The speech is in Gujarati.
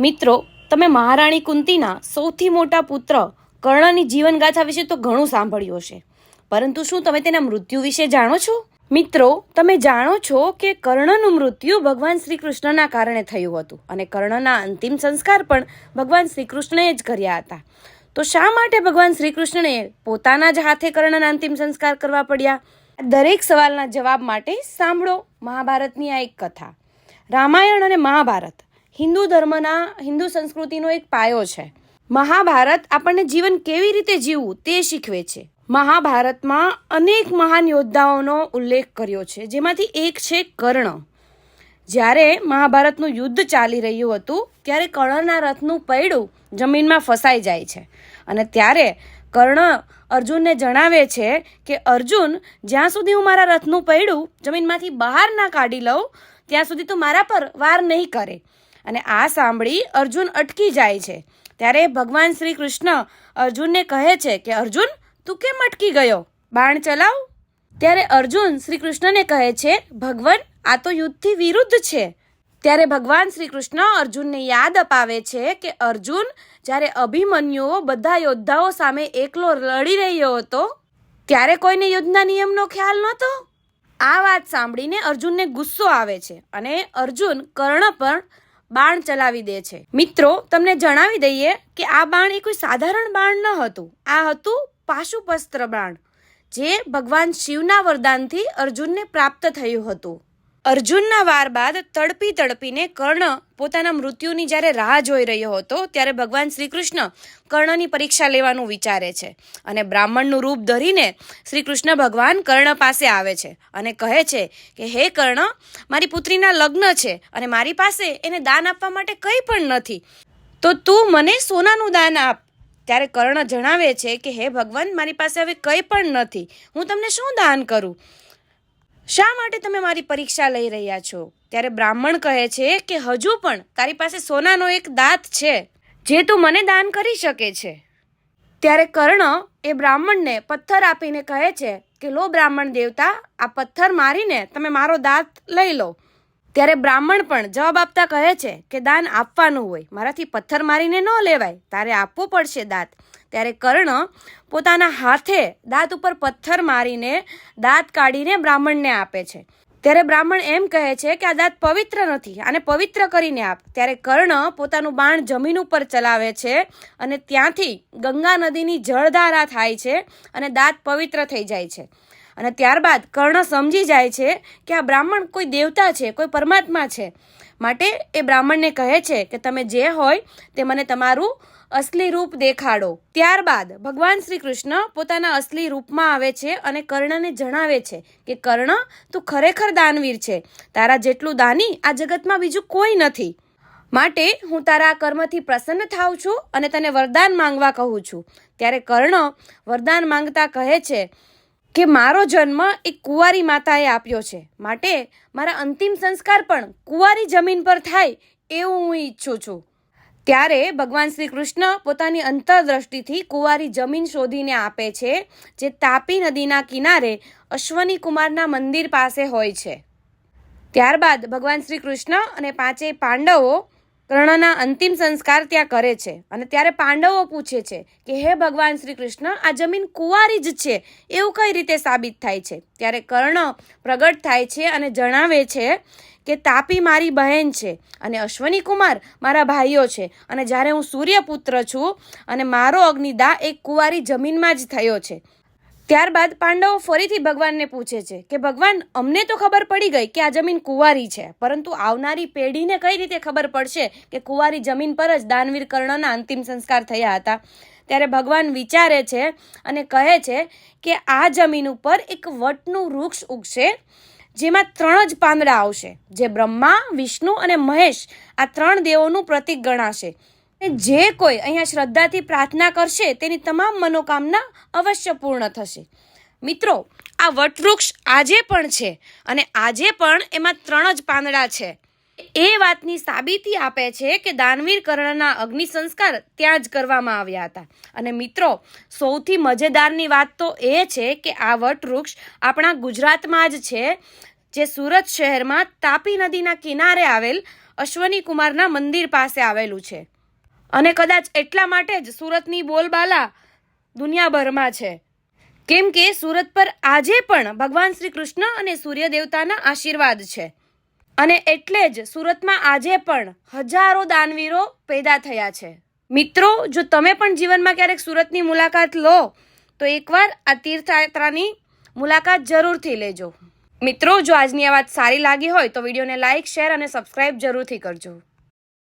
મિત્રો, તમે મહારાણી કુંતીના સૌથી મોટા પુત્ર કર્ણની જીવનગાથા વિશે તો ઘણું સાંભળ્યું હશે. પરંતુ શું તમે તેના મૃત્યુ વિશે જાણો છો? મિત્રો, તમે જાણો છો કે કર્ણનું મૃત્યુ ભગવાન શ્રી કૃષ્ણના કારણે થયું હતું અને કર્ણના અંતિમ સંસ્કાર પણ ભગવાન શ્રી કૃષ્ણએ જ કર્યા હતા. તો શા માટે ભગવાન શ્રી કૃષ્ણએ પોતાના જ હાથે કર્ણના અંતિમ સંસ્કાર કરવા પડ્યા? દરેક સવાલના જવાબ માટે સાંભળો મહાભારતની આ એક કથા. રામાયણ અને મહાભારત. હિન્દુ ધર્મના, હિન્દુ સંસ્કૃતિનો એક પાયો છે. મહાભારત આપણને જીવન કેવી રીતે જીવવું તે શીખવે છે. મહાભારતમાં અનેક મહાન યોદ્ધાઓનો ઉલ્લેખ કર્યો છે, જેમાંથી એક છે કર્ણ. જ્યારે મહાભારતનું યુદ્ધ ચાલી રહ્યું હતું, ત્યારે કર્ણના રથનું પૈડું જમીનમાં ફસાઈ જાય છે. અને ત્યારે કર્ણ અર્જુનને જણાવે છે કે, અર્જુન, જ્યાં સુધી હું મારા રથનું પૈડું જમીનમાંથી બહાર ના કાઢી લઉં, ત્યાં સુધી તું મારા પર વાર નહીં કરે. અને આ સાંભળી અર્જુન અટકી જાય છે. ત્યારે ભગવાન શ્રી કૃષ્ણ અર્જુનને કહે છે કે, અર્જુન, તું કેમ અટકી ગયો? બાણ ચલાવ. ત્યારે અર્જુન શ્રી કૃષ્ણને કહે છે, ભગવાન, આ તો યુદ્ધથી વિરુદ્ધ છે. ત્યારે ભગવાન શ્રી કૃષ્ણ અર્જુનને યાદ અપાવે છે કે અર્જુન જ્યારે અભિમન્યુ બધા યોદ્ધાઓ સામે એકલો લડી રહ્યો હતો, ત્યારે કોઈને યુદ્ધના નિયમનો ખ્યાલ નહોતો. આ વાત સાંભળીને અર્જુનને ગુસ્સો આવે છે અને અર્જુન કર્ણ પર બાણ ચલાવી દે છે. મિત્રો, તમને જણાવી દઈએ કે આ બાણ એ કોઈ સાધારણ બાણ ન હતું. આ હતું પાશુપસ્ત્ર બાણ, જે ભગવાન શિવના વરદાનથી અર્જુનને પ્રાપ્ત થયું હતું. અર્જુનના વાર બાદ તડપી તડપીને કર્ણ પોતાના મૃત્યુની જ્યારે રાહ જોઈ રહ્યો હતો, ત્યારે ભગવાન શ્રી કૃષ્ણ કર્ણની પરીક્ષા લેવાનું વિચારે છે અને બ્રાહ્મણનું રૂપ ધરીને શ્રી કૃષ્ણ ભગવાન કર્ણ પાસે આવે છે અને કહે છે કે, હે કર્ણ, મારી પુત્રીના લગ્ન છે અને મારી પાસે એને દાન આપવા માટે કંઈ પણ નથી. તો તું મને સોનાનું દાન આપ. ત્યારે કર્ણ જણાવે છે કે, હે ભગવાન, મારી પાસે હવે કંઈ પણ નથી. હું તમને શું દાન કરું? શા માટે તમે મારી પરીક્ષા લઈ રહ્યા છો? ત્યારે બ્રાહ્મણ કહે છે કે હજુ પણ તારી પાસે સોનાનો એક દાંત છે, જે તું મને દાન કરી શકે છે. ત્યારે કર્ણ એ બ્રાહ્મણને પથ્થર આપીને કહે છે કે, લો બ્રાહ્મણ દેવતા, આ પથ્થર મારીને તમે મારો દાંત લઈ લો. ત્યારે બ્રાહ્મણ પણ જવાબ આપતા કહે છે કે, દાન આપવાનું હોય, મારાથી પથ્થર મારીને ન લેવાય, તારે આપવું પડશે દાંત. ત્યારે કર્ણ પોતાના હાથે દાંત ઉપર પથ્થર મારીને દાંત કાઢીને બ્રાહ્મણને આપે છે. ત્યારે બ્રાહ્મણ એમ કહે છે કે આ દાંત પવિત્ર નથી, આને પવિત્ર કરીને આપ. ત્યારે કર્ણ પોતાનું બાણ જમીન ઉપર ચલાવે છે અને ત્યાંથી ગંગા નદીની જળધારા થાય છે અને દાંત પવિત્ર થઈ જાય છે. અને ત્યારબાદ કર્ણ સમજી જાય છે કે આ બ્રાહ્મણ કોઈ દેવતા છે, કોઈ પરમાત્મા છે. માટે એ બ્રાહ્મણને કહે છે કે તમે જે હોય તે મને તમારું અસલી રૂપ દેખાડો. ત્યારબાદ ભગવાન શ્રી કૃષ્ણ પોતાના અસલી રૂપમાં આવે છે અને કર્ણને જણાવે છે કે, કર્ણ, તું ખરેખર દાનવીર છે. તારા જેટલું દાની આ જગતમાં બીજું કોઈ નથી. માટે હું તારા આ કર્મથી પ્રસન્ન થાઉં છું અને તને વરદાન માંગવા કહું છું. ત્યારે કર્ણ વરદાન માંગતા કહે છે કે, મારો જન્મ એક કુંવારી માતાએ આપ્યો છે. માટે મારા અંતિમ સંસ્કાર પણ કુંવારી જમીન પર થાય એવું હું ઈચ્છું છું. ત્યારે ભગવાન શ્રી કૃષ્ણ પોતાની અંતરદ્રષ્ટિથી કુંવારી જમીન શોધીને આપે છે, જે તાપી નદીના કિનારે અશ્વની કુમારના મંદિર પાસે હોય છે. ત્યારબાદ ભગવાન શ્રી કૃષ્ણ અને પાંચેય પાંડવો કર્ણના અંતિમ સંસ્કાર ત્યાં કરે છે અને ત્યારે પાંડવો પૂછે છે કે, હે ભગવાન શ્રી કૃષ્ણ આ જમીન કુંવારી જ છે? એવું કઈ રીતે સાબિત થાય છે? ત્યારે કર્ણ પ્રગટ થાય છે અને જણાવે છે કે તાપી મારી બહેન છે અને અશ્વની કુમાર મારા ભાઈઓ છે. અને જ્યારે હું સૂર્યપુત્ર છું અને મારો અગ્નિદા એક કુંવારી જમીનમાં જ થયો છે. ત્યારબાદ પાંડવો ફરીથી ભગવાનને પૂછે છે કે, ભગવાન, અમને તો ખબર પડી ગઈ કે આ જમીન કુંવારી છે, પરંતુ આવનારી પેઢીને કઈ રીતે ખબર પડશે કે કુંવારી જમીન પર જ દાનવીર કર્ણના અંતિમ સંસ્કાર થયા હતા? ત્યારે ભગવાન વિચારે છે અને કહે છે કે, આ જમીન ઉપર એક વટનું વૃક્ષ ઉગશે જેમાં ત્રણ જ પાંદડા આવશે. જે બ્રહ્મા, વિષ્ણુ અને મહેશ આ ત્રણ દેવોનું પ્રતીક ગણાશે. જે કોઈ અહીંયા શ્રદ્ધાથી પ્રાર્થના કરશે, તેની તમામ મનોકામના અવશ્ય પૂર્ણ થશે. મિત્રો, આ વટવૃક્ષ આજે પણ છે અને આજે પણ એમાં ત્રણ જ પાંદડા છે. એ વાતની સાબિતી આપે છે કે દાનવીર કર્ણના અગ્નિ સંસ્કાર ત્યાં જ કરવામાં આવ્યા હતા. અને મિત્રો, સૌથી મજેદારની વાત તો એ છે કે આ વટવૃક્ષ આપણા ગુજરાતમાં જ છે, જે સુરત શહેરમાં તાપી નદીના કિનારે આવેલ અશ્વની કુમારના મંદિર પાસે આવેલું છે. અને કદાચ એટલા માટે જ સુરતની બોલબાલા દુનિયાભરમાં છે. કેમ કે સુરત પર આજે પણ ભગવાન શ્રી કૃષ્ણ અને સૂર્ય દેવતાના આશીર્વાદ છે. અને એટલે જ સુરતમાં આજે પણ હજારો દાનવીરો પેદા થયા છે. મિત્રો, જો તમે પણ જીવનમાં ક્યારેક સુરતની મુલાકાત લો, તો એકવાર આ તીર્થયાત્રાની મુલાકાત જરૂરથી લેજો. મિત્રો, જો આજની આ વાત સારી લાગી હોય તો વિડીયોને લાઇક, શેર અને સબસ્ક્રાઇબ જરૂરથી કરજો.